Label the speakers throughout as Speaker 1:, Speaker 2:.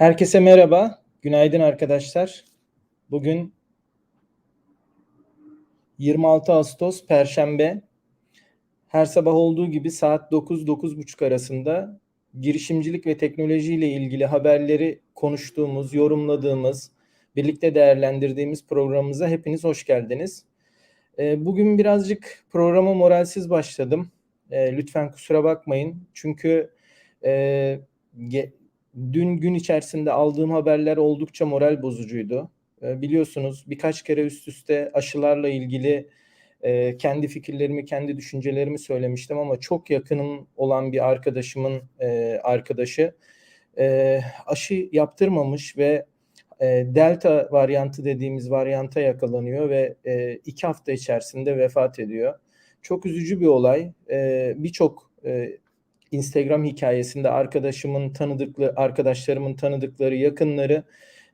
Speaker 1: Herkese merhaba, günaydın arkadaşlar. Bugün 26 Ağustos Perşembe. Her sabah olduğu gibi saat 9-9.30 arasında girişimcilik ve teknoloji ile ilgili haberleri konuştuğumuz, yorumladığımız, birlikte değerlendirdiğimiz programımıza hepiniz hoş geldiniz. Ee, bugün birazcık programa moralsiz başladım. Ee, lütfen kusura bakmayın. Çünkü e, dün gün içerisinde aldığım haberler oldukça moral bozucuydu. E, biliyorsunuz birkaç kere üst üste aşılarla ilgili e, kendi fikirlerimi, kendi düşüncelerimi söylemiştim ama çok yakınım olan bir arkadaşımın e, arkadaşı e, aşı yaptırmamış ve delta varyantı dediğimiz varyanta yakalanıyor ve iki hafta içerisinde vefat ediyor. Çok üzücü bir olay. E, Birçok Instagram hikayesinde arkadaşımın tanıdıklı arkadaşlarımın tanıdıkları yakınları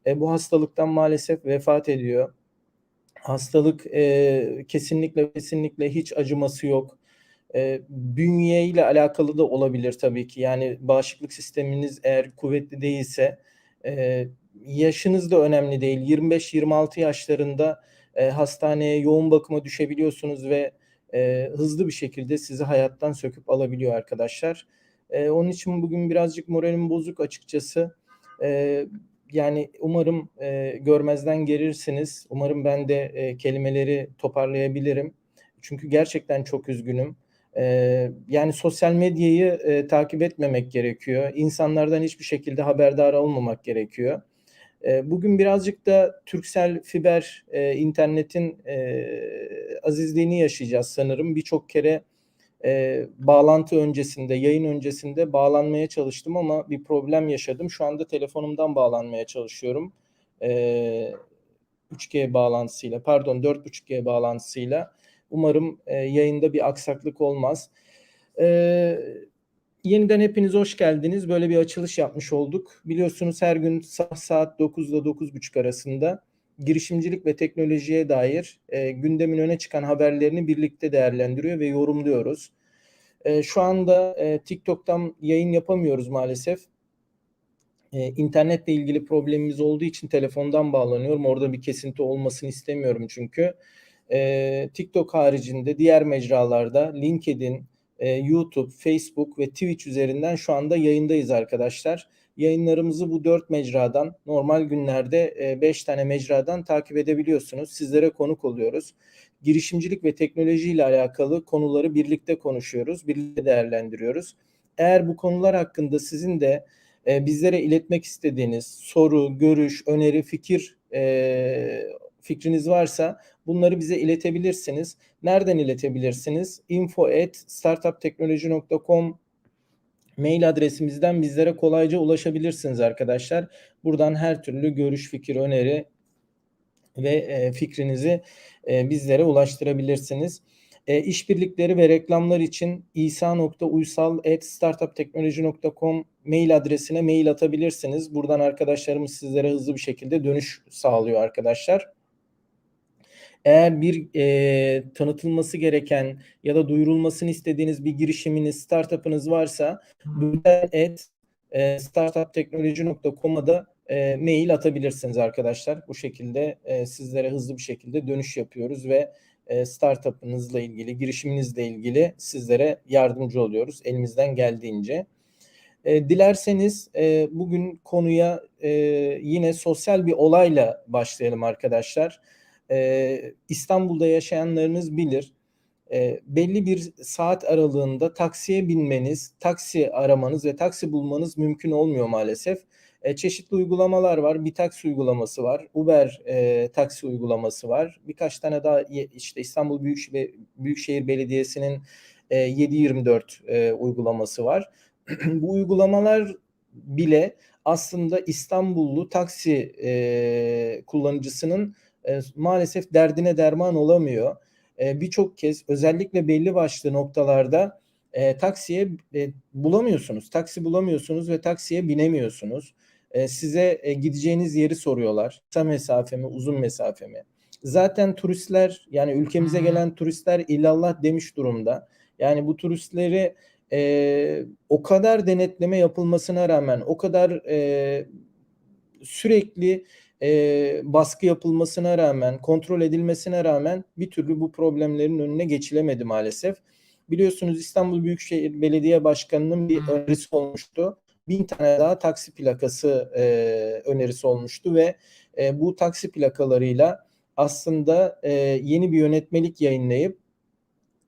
Speaker 1: e, bu hastalıktan maalesef vefat ediyor. Hastalık e, kesinlikle kesinlikle hiç acıması yok. E, bünye ile alakalı da olabilir tabii ki. Yani bağışıklık sisteminiz eğer kuvvetli değilse e, yaşınız da önemli değil. 25-26 yaşlarında e, hastaneye yoğun bakıma düşebiliyorsunuz ve e, hızlı bir şekilde sizi hayattan söküp alabiliyor arkadaşlar. E, onun için bugün birazcık moralim bozuk açıkçası. E, yani umarım e, görmezden gelirsiniz. Umarım ben de e, kelimeleri toparlayabilirim. Çünkü gerçekten çok üzgünüm. E, yani sosyal medyayı e, takip etmemek gerekiyor. İnsanlardan hiçbir şekilde haberdar olmamak gerekiyor. E, bugün birazcık da Türksel fiber e, internetin e, azizliğini yaşayacağız sanırım. Birçok kere e, bağlantı öncesinde, yayın öncesinde bağlanmaya çalıştım ama bir problem yaşadım. Şu anda telefonumdan bağlanmaya çalışıyorum. E, 3G bağlantısıyla, pardon 4.5G bağlantısıyla. Umarım e, yayında bir aksaklık olmaz. E, yeniden hepiniz hoş geldiniz. Böyle bir açılış yapmış olduk. Biliyorsunuz her gün saat 9 ile 9.30 arasında girişimcilik ve teknolojiye dair e, gündemin öne çıkan haberlerini birlikte değerlendiriyor ve yorumluyoruz. E, şu anda e, TikTok'tan yayın yapamıyoruz maalesef. E, internetle ilgili problemimiz olduğu için telefondan bağlanıyorum. Orada bir kesinti olmasını istemiyorum çünkü. E, TikTok haricinde diğer mecralarda LinkedIn, e, YouTube, Facebook ve Twitch üzerinden şu anda yayındayız arkadaşlar. Yayınlarımızı bu dört mecradan normal günlerde e, beş tane mecradan takip edebiliyorsunuz. Sizlere konuk oluyoruz. Girişimcilik ve teknoloji ile alakalı konuları birlikte konuşuyoruz, birlikte değerlendiriyoruz. Eğer bu konular hakkında sizin de e, bizlere iletmek istediğiniz soru, görüş, öneri, fikir e, fikriniz varsa bunları bize iletebilirsiniz. Nereden iletebilirsiniz? info at startupteknoloji.com mail adresimizden bizlere kolayca ulaşabilirsiniz arkadaşlar. Buradan her türlü görüş, fikir, öneri ve e, fikrinizi e, bizlere ulaştırabilirsiniz. E, işbirlikleri ve reklamlar için isa.uysal.startupteknoloji.com mail adresine mail atabilirsiniz. Buradan arkadaşlarımız sizlere hızlı bir şekilde dönüş sağlıyor arkadaşlar. Eğer bir e, tanıtılması gereken ya da duyurulmasını istediğiniz bir girişiminiz, startup'ınız varsa et e, startupteknoloji.com'a da e, mail atabilirsiniz arkadaşlar. Bu şekilde e, sizlere hızlı bir şekilde dönüş yapıyoruz ve e, startup'ınızla ilgili, girişiminizle ilgili sizlere yardımcı oluyoruz elimizden geldiğince. E, dilerseniz e, bugün konuya e, yine sosyal bir olayla başlayalım arkadaşlar e, İstanbul'da yaşayanlarınız bilir. E, belli bir saat aralığında taksiye binmeniz, taksi aramanız ve taksi bulmanız mümkün olmuyor maalesef. E, çeşitli uygulamalar var. Bir taksi uygulaması var. Uber e, taksi uygulaması var. Birkaç tane daha işte İstanbul Büyükşehir, Büyükşehir Belediyesi'nin e, 724 e, uygulaması var. Bu uygulamalar bile aslında İstanbullu taksi e, kullanıcısının e, maalesef derdine derman olamıyor. E, Birçok kez özellikle belli başlı noktalarda e, taksiye e, bulamıyorsunuz. Taksi bulamıyorsunuz ve taksiye binemiyorsunuz. E, size e, gideceğiniz yeri soruyorlar. Kısa mesafe mi, uzun mesafe mi? Zaten turistler yani ülkemize gelen turistler illallah demiş durumda. Yani bu turistleri e, o kadar denetleme yapılmasına rağmen, o kadar e, sürekli e, baskı yapılmasına rağmen, kontrol edilmesine rağmen bir türlü bu problemlerin önüne geçilemedi maalesef. Biliyorsunuz İstanbul Büyükşehir Belediye Başkanı'nın bir önerisi olmuştu. Bin tane daha taksi plakası e, önerisi olmuştu ve e, bu taksi plakalarıyla aslında e, yeni bir yönetmelik yayınlayıp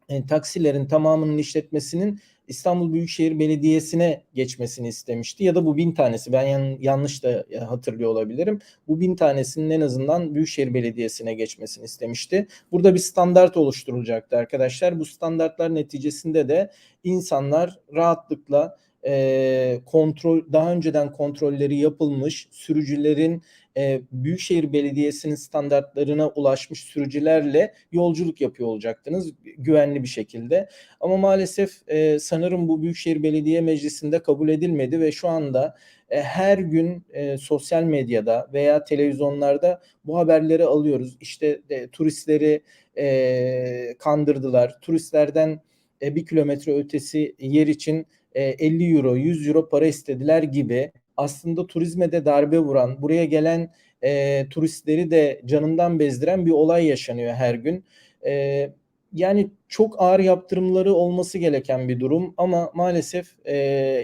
Speaker 1: e, taksilerin tamamının işletmesinin İstanbul Büyükşehir Belediyesi'ne geçmesini istemişti. Ya da bu bin tanesi ben yan, yanlış da e, hatırlıyor olabilirim. Bu bin tanesinin en azından Büyükşehir Belediyesi'ne geçmesini istemişti. Burada bir standart oluşturulacaktı arkadaşlar. Bu standartlar neticesinde de insanlar rahatlıkla e, kontrol daha önceden kontrolleri yapılmış sürücülerin e, Büyükşehir Belediyesi'nin standartlarına ulaşmış sürücülerle yolculuk yapıyor olacaktınız güvenli bir şekilde. Ama maalesef e, sanırım bu Büyükşehir Belediye Meclisi'nde kabul edilmedi ve şu anda e, her gün e, sosyal medyada veya televizyonlarda bu haberleri alıyoruz. İşte e, turistleri e, kandırdılar. Turistlerden e, bir kilometre ötesi yer için 50 e, euro, 100 euro para istediler gibi aslında turizme de darbe vuran, buraya gelen e, turistleri de canından bezdiren bir olay yaşanıyor her gün. E, yani çok ağır yaptırımları olması gereken bir durum ama maalesef e,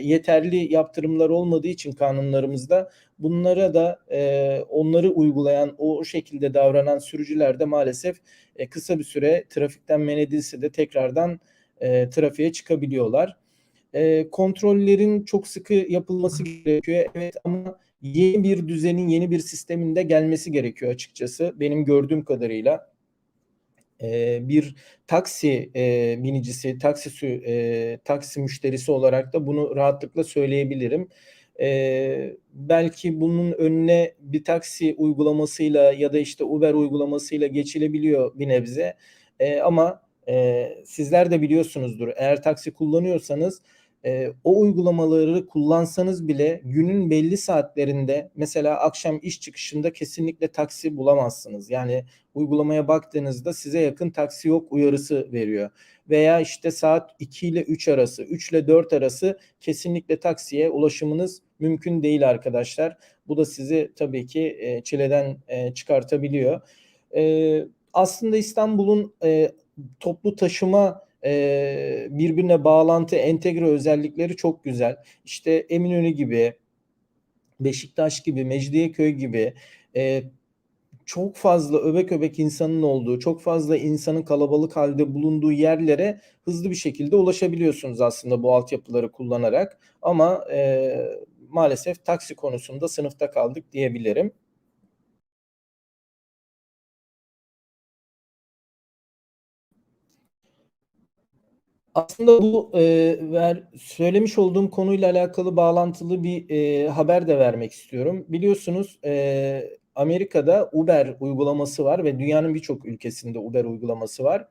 Speaker 1: yeterli yaptırımlar olmadığı için kanunlarımızda bunlara da e, onları uygulayan o şekilde davranan sürücüler de maalesef e, kısa bir süre trafikten men edilse de tekrardan e, trafiğe çıkabiliyorlar. E, kontrollerin çok sıkı yapılması gerekiyor. Evet ama yeni bir düzenin, yeni bir sistemin de gelmesi gerekiyor açıkçası. Benim gördüğüm kadarıyla e, bir taksi e, binicisi, taksi e, taksi müşterisi olarak da bunu rahatlıkla söyleyebilirim. E, belki bunun önüne bir taksi uygulamasıyla ya da işte Uber uygulamasıyla geçilebiliyor bir nebze. E, ama e, sizler de biliyorsunuzdur. Eğer taksi kullanıyorsanız e, o uygulamaları kullansanız bile günün belli saatlerinde mesela akşam iş çıkışında kesinlikle taksi bulamazsınız. Yani uygulamaya baktığınızda size yakın taksi yok uyarısı veriyor. Veya işte saat 2 ile 3 arası, 3 ile 4 arası kesinlikle taksiye ulaşımınız mümkün değil arkadaşlar. Bu da sizi tabii ki e, çileden e, çıkartabiliyor. E, aslında İstanbul'un e, toplu taşıma e, birbirine bağlantı, entegre özellikleri çok güzel. İşte Eminönü gibi, Beşiktaş gibi, Mecidiyeköy gibi e, çok fazla öbek öbek insanın olduğu, çok fazla insanın kalabalık halde bulunduğu yerlere hızlı bir şekilde ulaşabiliyorsunuz aslında bu altyapıları kullanarak. Ama e, maalesef taksi konusunda sınıfta kaldık diyebilirim. Aslında bu e, ver, söylemiş olduğum konuyla alakalı bağlantılı bir e, haber de vermek istiyorum. Biliyorsunuz e, Amerika'da Uber uygulaması var ve dünyanın birçok ülkesinde Uber uygulaması var.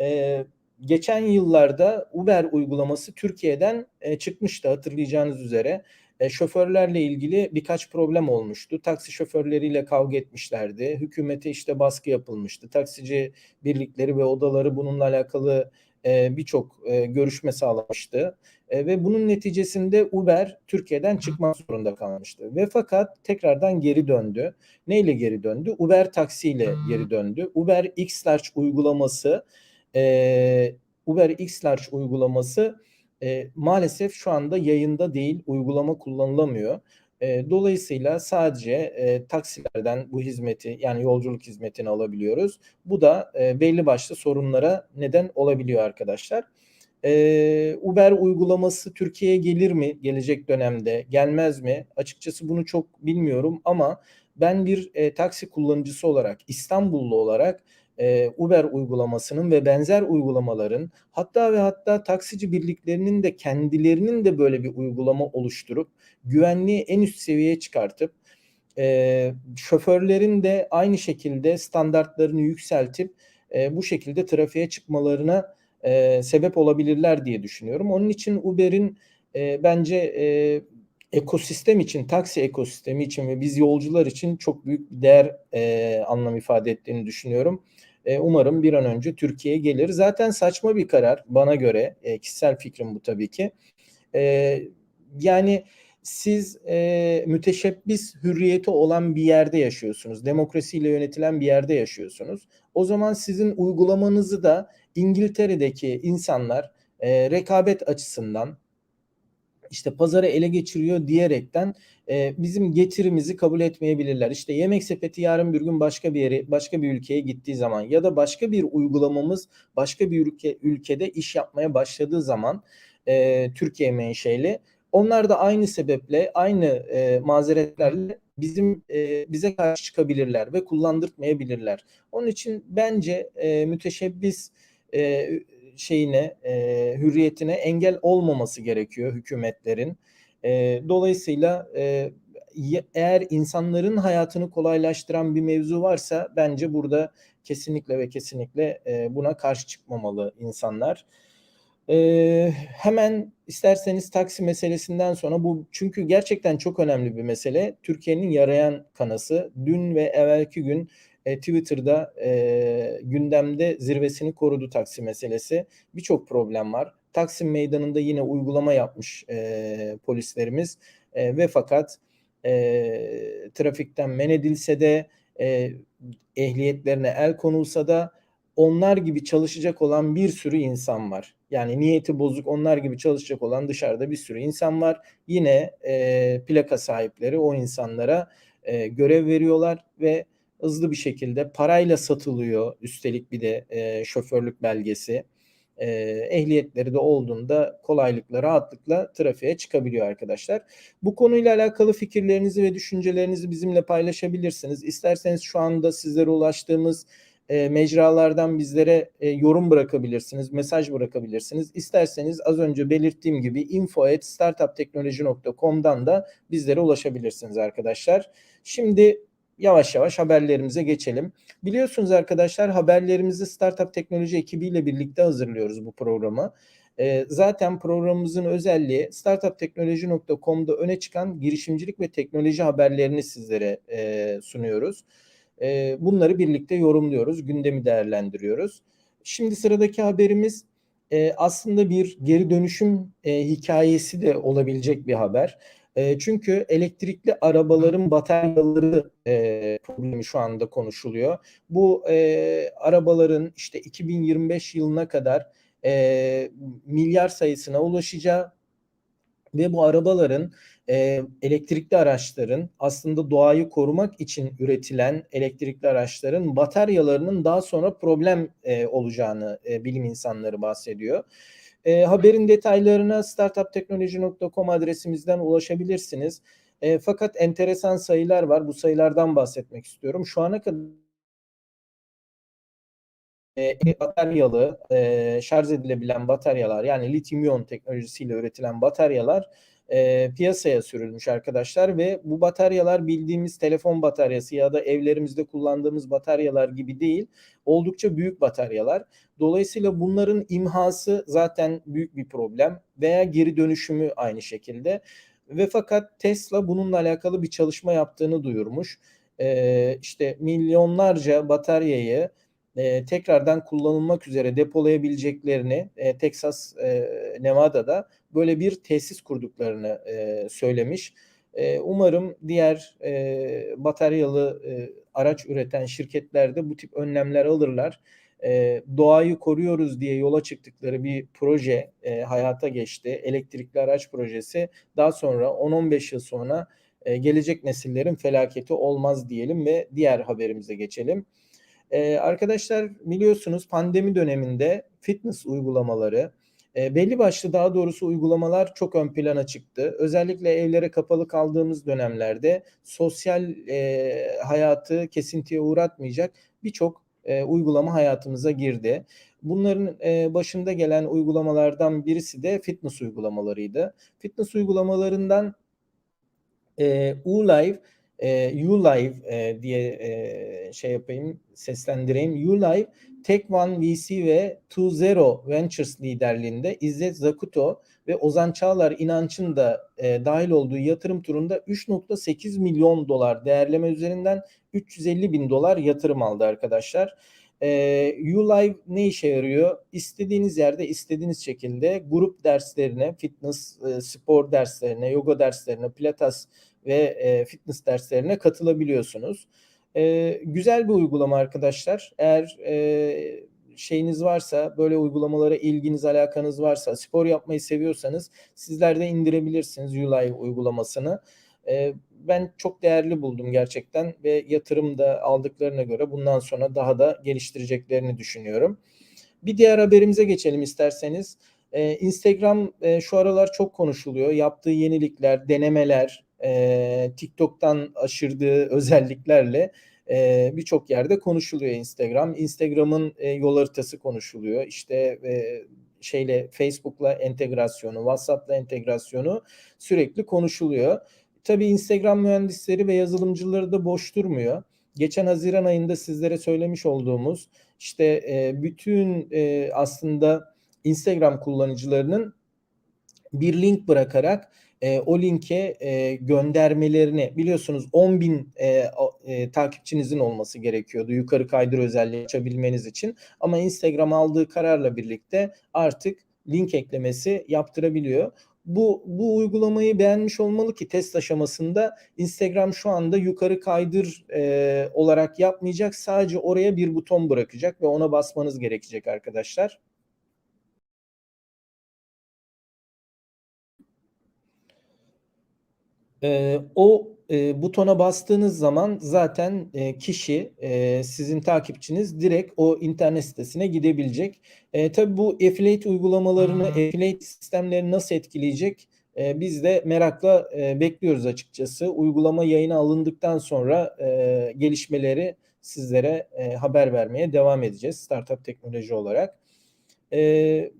Speaker 1: E, geçen yıllarda Uber uygulaması Türkiye'den e, çıkmıştı hatırlayacağınız üzere. E, şoförlerle ilgili birkaç problem olmuştu. Taksi şoförleriyle kavga etmişlerdi. Hükümete işte baskı yapılmıştı. Taksici birlikleri ve odaları bununla alakalı e, birçok e, görüşme sağlamıştı. E, ve bunun neticesinde Uber Türkiye'den çıkmak zorunda kalmıştı. Ve fakat tekrardan geri döndü. Neyle geri döndü? Uber Taksi ile geri döndü. Uber X Large uygulaması e, Uber X Large uygulaması e, maalesef şu anda yayında değil, uygulama kullanılamıyor. Dolayısıyla sadece e, taksilerden bu hizmeti yani yolculuk hizmetini alabiliyoruz. Bu da e, belli başlı sorunlara neden olabiliyor arkadaşlar. E, Uber uygulaması Türkiye'ye gelir mi gelecek dönemde? Gelmez mi? Açıkçası bunu çok bilmiyorum ama ben bir e, taksi kullanıcısı olarak İstanbullu olarak e, Uber uygulamasının ve benzer uygulamaların hatta ve hatta taksici birliklerinin de kendilerinin de böyle bir uygulama oluşturup güvenliği en üst seviyeye çıkartıp e, şoförlerin de aynı şekilde standartlarını yükseltip e, bu şekilde trafiğe çıkmalarına e, sebep olabilirler diye düşünüyorum. Onun için Uber'in e, bence e, ekosistem için, taksi ekosistemi için ve biz yolcular için çok büyük bir değer e, anlam ifade ettiğini düşünüyorum. E, umarım bir an önce Türkiye'ye gelir. Zaten saçma bir karar bana göre. E, kişisel fikrim bu tabii ki. E, yani siz e, müteşebbis hürriyeti olan bir yerde yaşıyorsunuz. Demokrasiyle yönetilen bir yerde yaşıyorsunuz. O zaman sizin uygulamanızı da İngiltere'deki insanlar e, rekabet açısından işte pazarı ele geçiriyor diyerekten e, bizim getirimizi kabul etmeyebilirler. İşte yemek sepeti yarın bir gün başka bir yere, başka bir ülkeye gittiği zaman ya da başka bir uygulamamız başka bir ülke ülkede iş yapmaya başladığı zaman e, Türkiye menşeli onlar da aynı sebeple aynı e, mazeretlerle bizim e, bize karşı çıkabilirler ve kullandırtmayabilirler. Onun için bence e, müteşebbis e, şeyine, e, hürriyetine engel olmaması gerekiyor hükümetlerin. E, dolayısıyla e, eğer insanların hayatını kolaylaştıran bir mevzu varsa bence burada kesinlikle ve kesinlikle e, buna karşı çıkmamalı insanlar. Ee, hemen isterseniz taksi meselesinden sonra bu çünkü gerçekten çok önemli bir mesele. Türkiye'nin yarayan kanası. Dün ve evvelki gün e, Twitter'da e, gündemde zirvesini korudu taksi meselesi. Birçok problem var. Taksim Meydanı'nda yine uygulama yapmış e, polislerimiz e, ve fakat e, trafikten men edilse de e, ehliyetlerine el konulsa da onlar gibi çalışacak olan bir sürü insan var. Yani niyeti bozuk onlar gibi çalışacak olan dışarıda bir sürü insan var. Yine e, plaka sahipleri o insanlara e, görev veriyorlar ve hızlı bir şekilde parayla satılıyor. Üstelik bir de e, şoförlük belgesi. E, ehliyetleri de olduğunda kolaylıkla, rahatlıkla trafiğe çıkabiliyor arkadaşlar. Bu konuyla alakalı fikirlerinizi ve düşüncelerinizi bizimle paylaşabilirsiniz. İsterseniz şu anda sizlere ulaştığımız e, mecralardan bizlere e, yorum bırakabilirsiniz, mesaj bırakabilirsiniz. İsterseniz az önce belirttiğim gibi info@startupteknoloji.com'dan da bizlere ulaşabilirsiniz arkadaşlar. Şimdi yavaş yavaş haberlerimize geçelim. Biliyorsunuz arkadaşlar haberlerimizi Startup Teknoloji ekibiyle birlikte hazırlıyoruz bu programı. E, zaten programımızın özelliği startupteknoloji.com'da öne çıkan girişimcilik ve teknoloji haberlerini sizlere e, sunuyoruz. E, bunları birlikte yorumluyoruz, gündemi değerlendiriyoruz. Şimdi sıradaki haberimiz e, aslında bir geri dönüşüm e, hikayesi de olabilecek bir haber. E, çünkü elektrikli arabaların bataryaları e, problemi şu anda konuşuluyor. Bu e, arabaların işte 2025 yılına kadar e, milyar sayısına ulaşacağı ve bu arabaların e, elektrikli araçların aslında doğayı korumak için üretilen elektrikli araçların bataryalarının daha sonra problem e, olacağını e, bilim insanları bahsediyor. E, haberin detaylarına startupteknoloji.com adresimizden ulaşabilirsiniz. E, fakat enteresan sayılar var. Bu sayılardan bahsetmek istiyorum. Şu ana kadar e, bataryalı, e, şarj edilebilen bataryalar yani lityum iyon teknolojisiyle üretilen bataryalar e, piyasaya sürülmüş arkadaşlar ve bu bataryalar bildiğimiz telefon bataryası ya da evlerimizde kullandığımız bataryalar gibi değil. Oldukça büyük bataryalar. Dolayısıyla bunların imhası zaten büyük bir problem veya geri dönüşümü aynı şekilde. Ve fakat Tesla bununla alakalı bir çalışma yaptığını duyurmuş. Ee, işte milyonlarca bataryayı e, tekrardan kullanılmak üzere depolayabileceklerini e, Texas, e, Nevada'da böyle bir tesis kurduklarını e, söylemiş. E, umarım diğer e, bataryalı e, araç üreten şirketler de bu tip önlemler alırlar. E, doğayı koruyoruz diye yola çıktıkları bir proje e, hayata geçti. Elektrikli araç projesi. Daha sonra 10-15 yıl sonra e, gelecek nesillerin felaketi olmaz diyelim ve diğer haberimize geçelim. Ee, arkadaşlar biliyorsunuz pandemi döneminde fitness uygulamaları e, belli başlı daha doğrusu uygulamalar çok ön plana çıktı. Özellikle evlere kapalı kaldığımız dönemlerde sosyal e, hayatı kesintiye uğratmayacak birçok e, uygulama hayatımıza girdi. Bunların e, başında gelen uygulamalardan birisi de fitness uygulamalarıydı. Fitness uygulamalarından e, ULive e, ULive e, diye e, şey yapayım, seslendireyim. ULive, One VC ve Two Zero Ventures liderliğinde İzzet Zakuto ve Ozan Çağlar İnanç'ın da e, dahil olduğu yatırım turunda 3.8 milyon dolar değerleme üzerinden 350 bin dolar yatırım aldı arkadaşlar. E, ULive ne işe yarıyor? İstediğiniz yerde istediğiniz şekilde grup derslerine, fitness, e, spor derslerine, yoga derslerine, pilates ve e, fitness derslerine katılabiliyorsunuz. E, güzel bir uygulama arkadaşlar. Eğer e, şeyiniz varsa, böyle uygulamalara ilginiz, alakanız varsa, spor yapmayı seviyorsanız sizler de indirebilirsiniz ULive uygulamasını. E, ben çok değerli buldum gerçekten ve yatırım da aldıklarına göre bundan sonra daha da geliştireceklerini düşünüyorum. Bir diğer haberimize geçelim isterseniz. Ee, Instagram e, şu aralar çok konuşuluyor. Yaptığı yenilikler, denemeler, e, TikTok'tan aşırdığı özelliklerle e, birçok yerde konuşuluyor Instagram. Instagram'ın e, yol haritası konuşuluyor. İşte e, şeyle Facebook'la entegrasyonu, WhatsApp'la entegrasyonu sürekli konuşuluyor. Tabii Instagram mühendisleri ve yazılımcıları da boş durmuyor. Geçen Haziran ayında sizlere söylemiş olduğumuz işte e, bütün e, aslında Instagram kullanıcılarının bir link bırakarak e, o linke e, göndermelerini biliyorsunuz 10 bin e, e, takipçinizin olması gerekiyordu yukarı kaydır özelliği açabilmeniz için ama Instagram aldığı kararla birlikte artık link eklemesi yaptırabiliyor. Bu, bu uygulamayı beğenmiş olmalı ki test aşamasında Instagram şu anda yukarı kaydır e, olarak yapmayacak. Sadece oraya bir buton bırakacak ve ona basmanız gerekecek arkadaşlar. E, o e, butona bastığınız zaman zaten e, kişi e, sizin takipçiniz direkt o internet sitesine gidebilecek. E, tabii bu affiliate uygulamalarını, hmm. affiliate sistemlerini nasıl etkileyecek? E, biz de merakla e, bekliyoruz açıkçası. Uygulama yayına alındıktan sonra e, gelişmeleri sizlere e, haber vermeye devam edeceğiz startup teknoloji olarak. E,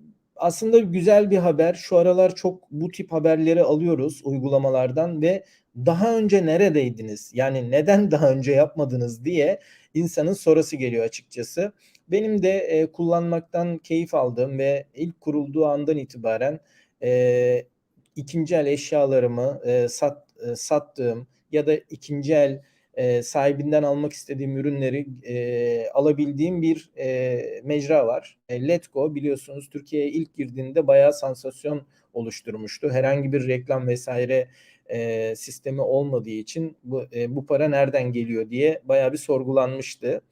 Speaker 1: aslında güzel bir haber. Şu aralar çok bu tip haberleri alıyoruz uygulamalardan ve daha önce neredeydiniz? Yani neden daha önce yapmadınız diye insanın sorusu geliyor açıkçası. Benim de e, kullanmaktan keyif aldığım ve ilk kurulduğu andan itibaren e, ikinci el eşyalarımı e, sat, e, sattığım ya da ikinci el e, sahibinden almak istediğim ürünleri e, alabildiğim bir e, mecra var. E, Letgo biliyorsunuz Türkiye'ye ilk girdiğinde bayağı sansasyon oluşturmuştu. Herhangi bir reklam vesaire e, sistemi olmadığı için bu, e, bu para nereden geliyor diye bayağı bir sorgulanmıştı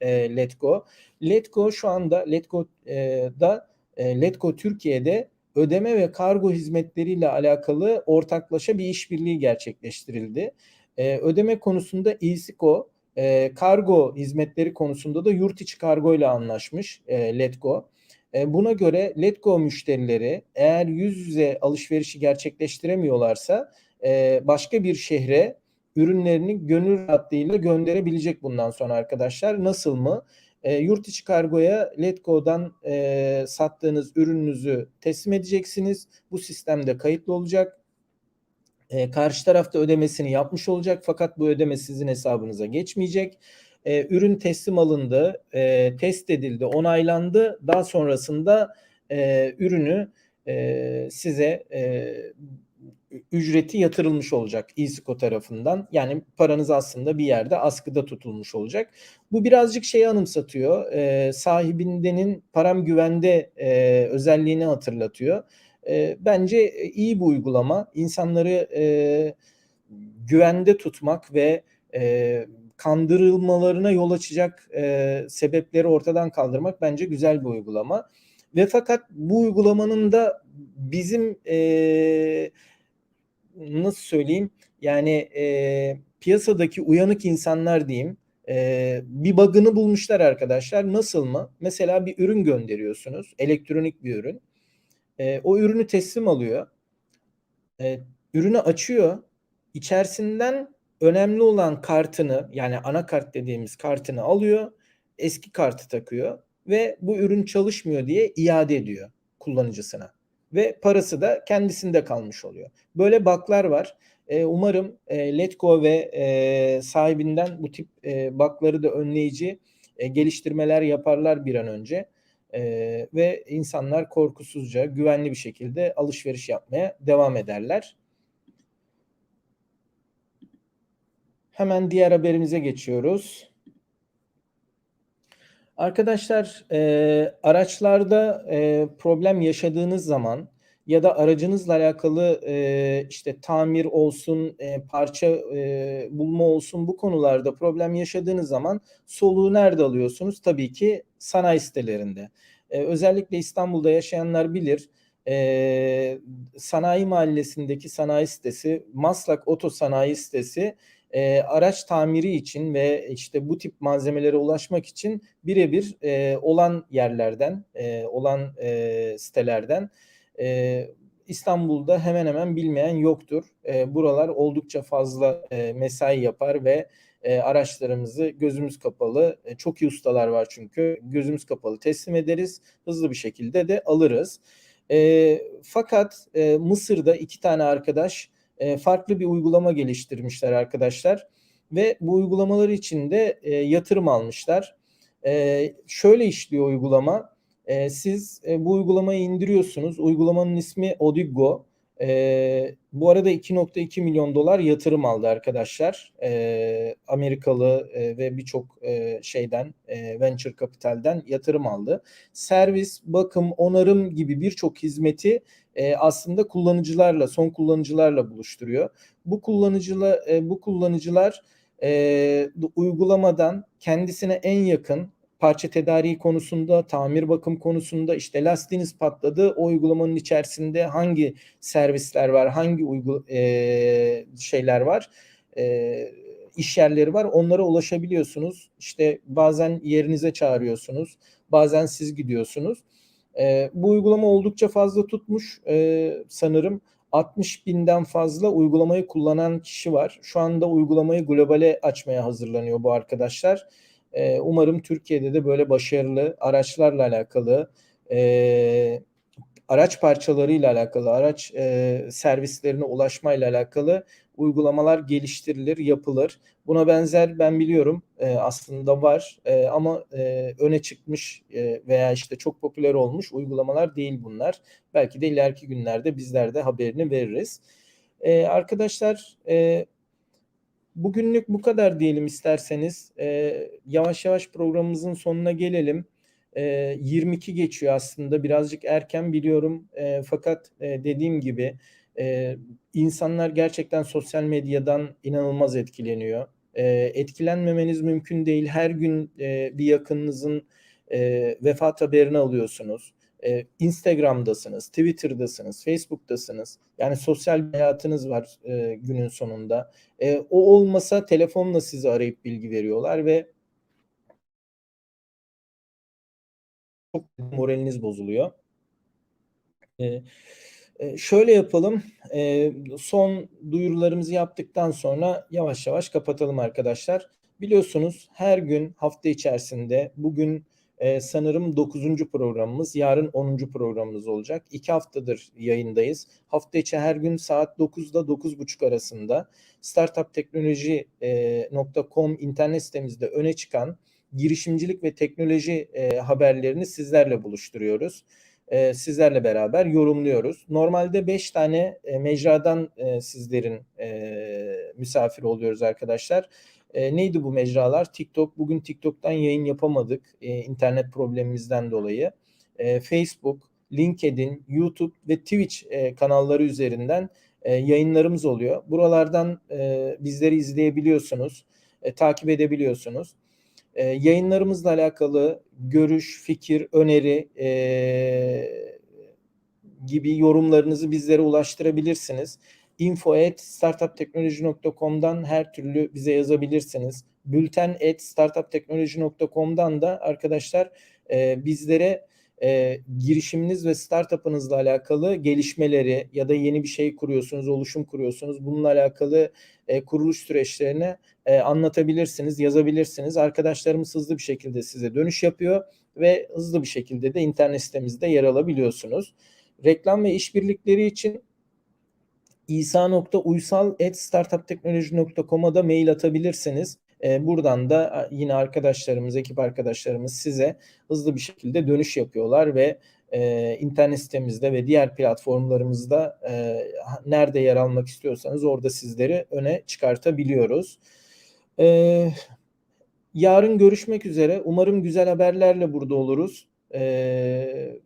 Speaker 1: e, Letgo. Letgo şu anda Letgo'da e, Letgo Türkiye'de ödeme ve kargo hizmetleriyle alakalı ortaklaşa bir işbirliği gerçekleştirildi. E, ödeme konusunda İSİKO, e, kargo hizmetleri konusunda da yurt içi kargo ile anlaşmış e, Letgo. E, buna göre Letgo müşterileri eğer yüz yüze alışverişi gerçekleştiremiyorlarsa e, başka bir şehre ürünlerini gönül rahatlığıyla gönderebilecek bundan sonra arkadaşlar. Nasıl mı? E, yurt içi kargoya Letgo'dan e, sattığınız ürününüzü teslim edeceksiniz. Bu sistemde kayıtlı olacak. E, karşı tarafta ödemesini yapmış olacak fakat bu ödeme sizin hesabınıza geçmeyecek. E, ürün teslim alındı, e, test edildi, onaylandı. Daha sonrasında e, ürünü e, size e, ücreti yatırılmış olacak İSİKO tarafından. Yani paranız aslında bir yerde askıda tutulmuş olacak. Bu birazcık şeyi anımsatıyor. E, sahibindenin param güvende e, özelliğini hatırlatıyor. E, bence iyi bir uygulama. İnsanları e, güvende tutmak ve e, kandırılmalarına yol açacak e, sebepleri ortadan kaldırmak bence güzel bir uygulama. Ve fakat bu uygulamanın da bizim e, nasıl söyleyeyim yani e, piyasadaki uyanık insanlar diyeyim e, bir bug'ını bulmuşlar arkadaşlar. Nasıl mı? Mesela bir ürün gönderiyorsunuz. Elektronik bir ürün. E, o ürünü teslim alıyor. E, ürünü açıyor. İçerisinden önemli olan kartını yani anakart dediğimiz kartını alıyor. Eski kartı takıyor ve bu ürün çalışmıyor diye iade ediyor kullanıcısına ve parası da kendisinde kalmış oluyor. Böyle baklar var. E, umarım e, Letgo ve e, sahibinden bu tip e, bakları da önleyici e, geliştirmeler yaparlar bir an önce. E, ve insanlar korkusuzca, güvenli bir şekilde alışveriş yapmaya devam ederler. Hemen diğer haberimize geçiyoruz. Arkadaşlar e, araçlarda e, problem yaşadığınız zaman ya da aracınızla alakalı e, işte tamir olsun, e, parça e, bulma olsun bu konularda problem yaşadığınız zaman soluğu nerede alıyorsunuz? Tabii ki sanayi sitelerinde. E, özellikle İstanbul'da yaşayanlar bilir. E, sanayi mahallesindeki sanayi sitesi, Maslak Oto Sanayi sitesi e, araç tamiri için ve işte bu tip malzemelere ulaşmak için birebir e, olan yerlerden, e, olan e, sitelerden e, İstanbul'da hemen hemen bilmeyen yoktur. E, buralar oldukça fazla e, mesai yapar ve e, araçlarımızı gözümüz kapalı, e, çok iyi ustalar var çünkü gözümüz kapalı teslim ederiz, hızlı bir şekilde de alırız. E, fakat e, Mısır'da iki tane arkadaş e, farklı bir uygulama geliştirmişler arkadaşlar ve bu uygulamalar için de e, yatırım almışlar. E, şöyle işliyor uygulama. E, siz e, bu uygulamayı indiriyorsunuz. Uygulamanın ismi Odigo. E, bu arada 2.2 milyon dolar yatırım aldı arkadaşlar. E, Amerikalı e, ve birçok e, şeyden e, venture kapitalden yatırım aldı. Servis, bakım, onarım gibi birçok hizmeti e, aslında kullanıcılarla, son kullanıcılarla buluşturuyor. Bu kullanıcılar, e, bu kullanıcılar e, uygulamadan kendisine en yakın parça tedariği konusunda, tamir bakım konusunda işte lastiğiniz patladı. O uygulamanın içerisinde hangi servisler var, hangi uygu e, şeyler var, e, iş yerleri var. Onlara ulaşabiliyorsunuz. İşte bazen yerinize çağırıyorsunuz, bazen siz gidiyorsunuz. E, bu uygulama oldukça fazla tutmuş e, sanırım. 60 binden fazla uygulamayı kullanan kişi var. Şu anda uygulamayı globale açmaya hazırlanıyor bu arkadaşlar. E, umarım Türkiye'de de böyle başarılı araçlarla alakalı, e, araç parçalarıyla alakalı, araç e, servislerine ulaşmayla alakalı uygulamalar geliştirilir, yapılır. Buna benzer ben biliyorum e, aslında var e, ama e, öne çıkmış e, veya işte çok popüler olmuş uygulamalar değil bunlar. Belki de ileriki günlerde bizler de haberini veririz. E, arkadaşlar e, bugünlük bu kadar diyelim isterseniz. E, yavaş yavaş programımızın sonuna gelelim. E, 22 geçiyor aslında birazcık erken biliyorum e, fakat e, dediğim gibi e, insanlar gerçekten sosyal medyadan inanılmaz etkileniyor. E, etkilenmemeniz mümkün değil. Her gün e, bir yakınınızın e, vefat haberini alıyorsunuz. E, Instagram'dasınız, Twitter'dasınız, Facebook'tasınız. Yani sosyal hayatınız var e, günün sonunda. E, o olmasa telefonla sizi arayıp bilgi veriyorlar ve çok moraliniz bozuluyor. E, şöyle yapalım. son duyurularımızı yaptıktan sonra yavaş yavaş kapatalım arkadaşlar. Biliyorsunuz her gün hafta içerisinde bugün sanırım 9. programımız, yarın 10. programımız olacak. 2 haftadır yayındayız. Hafta içi her gün saat 9'da 9.30 arasında startupteknoloji.com internet sitemizde öne çıkan girişimcilik ve teknoloji haberlerini sizlerle buluşturuyoruz e, sizlerle beraber yorumluyoruz. Normalde 5 tane e, mecradan e, sizlerin e, misafir oluyoruz arkadaşlar. E, neydi bu mecralar? TikTok. Bugün TikTok'tan yayın yapamadık e, internet problemimizden dolayı. E, Facebook, LinkedIn, YouTube ve Twitch e, kanalları üzerinden e, yayınlarımız oluyor. Buralardan e, bizleri izleyebiliyorsunuz, e, takip edebiliyorsunuz. E, yayınlarımızla alakalı görüş, fikir, öneri e, gibi yorumlarınızı bizlere ulaştırabilirsiniz. İnfo at startupteknoloji.com'dan her türlü bize yazabilirsiniz. Bülten at startupteknoloji.com'dan da arkadaşlar e, bizlere e, girişiminiz ve startup'ınızla alakalı gelişmeleri ya da yeni bir şey kuruyorsunuz, oluşum kuruyorsunuz. Bununla alakalı e, kuruluş süreçlerini e, anlatabilirsiniz, yazabilirsiniz. Arkadaşlarımız hızlı bir şekilde size dönüş yapıyor ve hızlı bir şekilde de internet sitemizde yer alabiliyorsunuz. Reklam ve işbirlikleri için isa.uysal.startupteknoloji.com'a da mail atabilirsiniz. E, buradan da yine arkadaşlarımız, ekip arkadaşlarımız size hızlı bir şekilde dönüş yapıyorlar ve e, internet sitemizde ve diğer platformlarımızda e, nerede yer almak istiyorsanız orada sizleri öne çıkartabiliyoruz. E, Yarın görüşmek üzere. Umarım güzel haberlerle burada oluruz. Ee,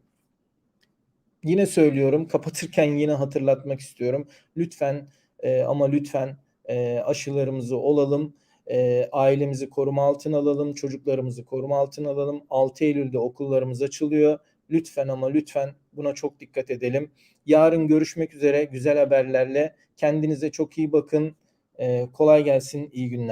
Speaker 1: yine söylüyorum, kapatırken yine hatırlatmak istiyorum. Lütfen e, ama lütfen e, aşılarımızı olalım. E, ailemizi koruma altına alalım, çocuklarımızı koruma altına alalım. 6 Eylül'de okullarımız açılıyor. Lütfen ama lütfen buna çok dikkat edelim. Yarın görüşmek üzere güzel haberlerle. Kendinize çok iyi bakın. E, kolay gelsin, iyi günler.